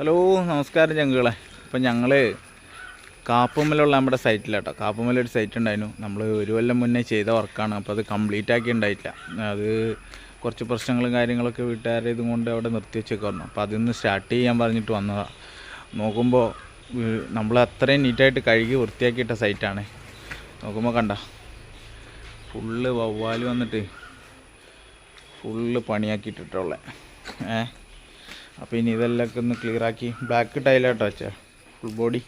Hello നമസ്കാരം ചങ്കുകളെ. അപ്പം ഞങ്ങൾ കാപ്പുമലുള്ള നമ്മുടെ സൈറ്റിലാട്ടോ കാപ്പുമല ഒരു സൈറ്റ് ഉണ്ടായിരുന്നു. നമ്മൾ ഒരു കൊല്ലം മുന്നേ ചെയ്ത വർക്കാണ് അപ്പോൾ അത് കംപ്ലീറ്റ് ആക്കി ഉണ്ടായിട്ടില്ല. അത് കുറച്ച് പ്രശ്നങ്ങളും കാര്യങ്ങളൊക്കെ വീട്ടുകാരെ ഇതും കൊണ്ട് അവിടെ നിർത്തി വെച്ചേക്കായിരുന്നു അപ്പോൾ അതിന്ന് സ്റ്റാർട്ട് ചെയ്യാൻ പറഞ്ഞിട്ട് വന്നതാണ് നോക്കുമ്പോൾ നമ്മൾ അത്രയും നീറ്റായിട്ട് കഴുകി വൃത്തിയാക്കിയിട്ട സൈറ്റാണ് നോക്കുമ്പോൾ കണ്ട. ഫുള്ള് വവ്വാൽ വന്നിട്ട് ഫുള്ള് പണിയാക്കിയിട്ടിട്ടുള്ളത് ഏ? അപ്പോൾ ഇനി ഇതെല്ലാം ഒന്ന് ക്ലിയർ ആക്കി. ബ്ലാക്ക് ടൈലാട്ടോ അച്ഛാ. ഫുൾ ബോഡി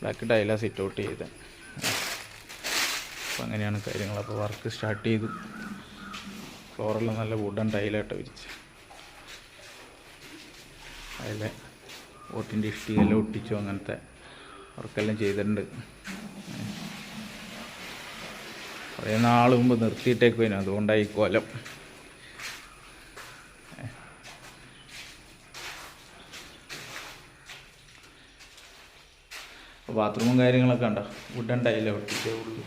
ബ്ലാക്ക് ടൈലാണ് സിറ്റ് ഔട്ട് ചെയ്തത് അപ്പോൾ അങ്ങനെയാണ് കാര്യങ്ങൾ. അപ്പോൾ വർക്ക് സ്റ്റാർട്ട് ചെയ്തു. ഫ്ലോറെല്ലാം നല്ല വുഡൻ ടൈലാട്ടോ വിരിച്ച്. അതിലെ ഓട്ടിന്റെ ഇഷ്ടിയെല്ലാം ഒട്ടിച്ചു അങ്ങനത്തെ വർക്കെല്ലാം ചെയ്തിട്ടുണ്ട്. കുറേ നാൾ മുമ്പ് നിർത്തിയിട്ടേക്കുവേനും അതുകൊണ്ടായി ഈ കോലം ബാത്റൂമും കാര്യങ്ങളൊക്കെ ഉണ്ടോ വുഡൻ ടൈല ഒട്ടിച്ചേ ഉള്ളൂ.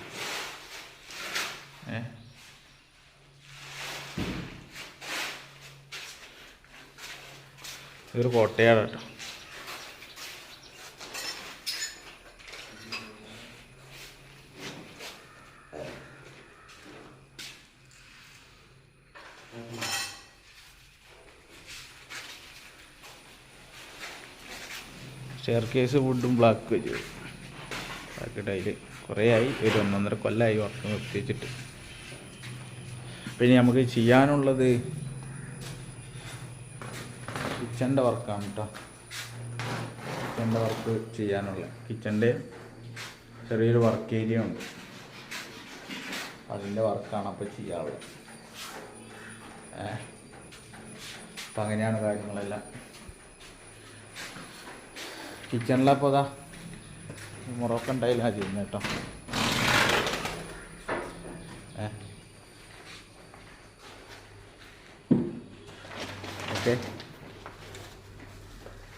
ഏ? ഇതൊരു കോട്ടയാണ് കേട്ടോ. സ്റ്റെയർ കേസ് വുഡും ബ്ലാക്ക് വെച്ചു ബ്ലാക്ക് ടൈൽ കുറേ ആയി ഒരു ഒന്നൊന്നര കൊല്ലമായി വർക്ക് നിർത്തിച്ചിട്ട് പിന്നെ നമുക്ക് ചെയ്യാനുള്ളത് കിച്ചന്റെ വർക്കാണ് കേട്ടോ കിച്ചന്റെ വർക്ക് ചെയ്യാനുള്ള. കിച്ചന്റെ ചെറിയൊരു വർക്ക് ഏരിയ ഉണ്ട്. അതിന്റെ വർക്കാണ് അപ്പോൾ ചെയ്യാറുള്ളത് അപ്പം അങ്ങനെയാണ് കാര്യങ്ങളെല്ലാം. കിച്ചണിലപ്പോൾ ഇതാ മൊറോക്കൻ ടൈലാണ് ചെയ്യുന്നത് കേട്ടോ. ഏ? ഓക്കെ.